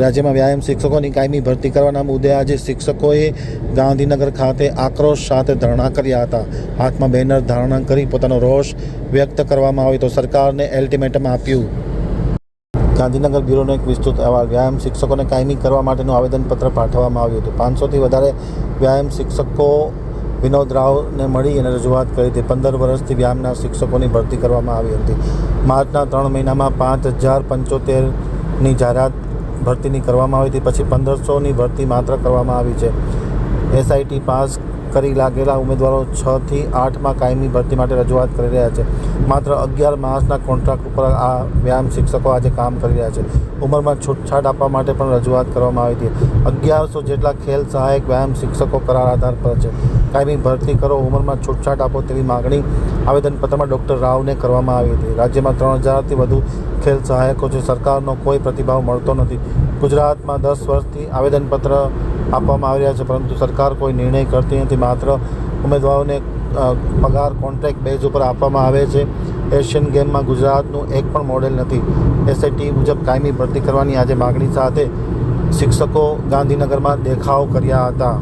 રાજ્યમાં વ્યાયામ શિક્ષકોની કાયમી ભરતી કરવાના મુદ્દે આજે શિક્ષકોએ ગાંધીનગર ખાતે આક્રોશ સાથે ધરણા કર્યા હતા. હાથમાં બેનર ધારણા કરી પોતાનો રોષ વ્યક્ત કરવામાં આવ્યો તો સરકારને એલ્ટિમેટમ આપ્યું. ગાંધીનગર બ્યુરોનો એક વિસ્તૃત અહેવાલ, વ્યાયામ શિક્ષકોને કાયમી કરવા માટેનું આવેદનપત્ર પાઠવવામાં આવ્યું હતું. પાંચસોથી વધારે વ્યાયામ શિક્ષકો વિનોદ રાવને મળી અને રજૂઆત કરી હતી. પંદર વર્ષથી વ્યાયામના શિક્ષકોની ભરતી કરવામાં આવી હતી. માર્ચના ત્રણ મહિનામાં પાંચ હજાર પંચોતેરની જાહેરાત ભરતીની કરવામાં આવી હતી. પછી પંદરસોની ભરતી માત્ર કરવામાં આવી છે. એસઆઈટી પાસ કરી લાગેલા ઉમેદવારો છથી આઠમાં કાયમી ભરતી માટે રજૂઆત કરી રહ્યા છે. માત્ર અગિયાર માસના કોન્ટ્રાક્ટ ઉપર આ વ્યાયામ શિક્ષકો આજે કામ કરી રહ્યા છે. ઉંમરમાં છૂટછાટ આપવા માટે પણ રજૂઆત કરવામાં આવી હતી. અગિયારસો જેટલા ખેલ સહાયક વ્યાયામ શિક્ષકો કરાર આધાર પર છે. કાયમી ભરતી કરો, ઉંમરમાં છૂટછાટ આપો તેવી માગણી આવેદનપત્રમાં ડૉક્ટર રાવને કરવામાં આવી હતી. રાજ્યમાં ત્રણ હજારથી વધુ ખેલ સહાયકો છે. સરકારનો કોઈ પ્રતિભાવ મળતો નથી. ગુજરાતમાં દસ વર્ષથી આવેદનપત્ર આપવામાં આવી રહ્યા છે, પરંતુ સરકાર કોઈ નિર્ણય કરતી નથી. માત્ર ઉમેદવારોને પગાર કોન્ટ્રાક્ટ બેઝ ઉપર આપવામાં આવે છે. એશિયન ગેમમાં ગુજરાતનું એક પણ મોડેલ નથી. એસઆઈટી મુજબ કાયમી ભરતી કરવાની આજે માગણી સાથે શિક્ષકો ગાંધીનગરમાં દેખાવ કર્યા હતા.